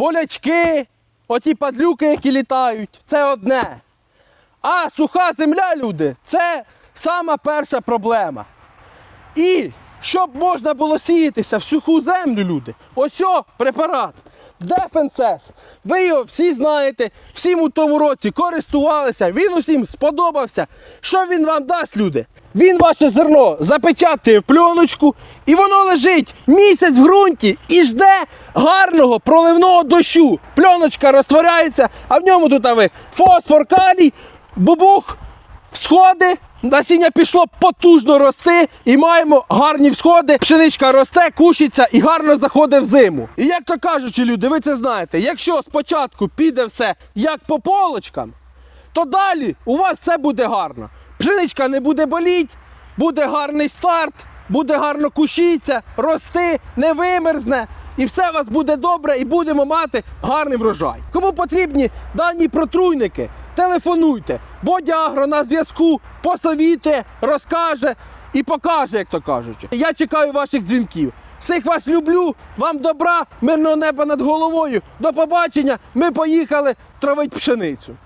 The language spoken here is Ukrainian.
болячки, оті падлюки, які літають, це одне. А суха земля, люди, це сама перша проблема. І щоб можна було сіятися в суху землю, люди, ось препарат. Дефенсес. Ви його всі знаєте, всім у тому році користувалися, він усім сподобався. Що він вам дасть, люди? Він ваше зерно запечатує в пленочку, і воно лежить місяць в ґрунті і жде гарного проливного дощу. Пленочка розтворяється, а в ньому тут а ви фосфор, калій, бубух, всходи, насіння пішло потужно рости і маємо гарні всходи. Пшеничка росте, кушиться і гарно заходить в зиму. І як то кажучи, люди, ви це знаєте, якщо спочатку піде все як по полочкам, то далі у вас все буде гарно. Пшеничка не буде боліть, буде гарний старт, буде гарно кушитися, рости, не вимерзне. І все у вас буде добре, і будемо мати гарний врожай. Кому потрібні дані протруйники, телефонуйте. Бодя Агро на зв'язку посовітує, розкаже і покаже, як то кажуть. Я чекаю ваших дзвінків. Всіх вас люблю, вам добра, мирного неба над головою. До побачення. Ми поїхали травить пшеницю.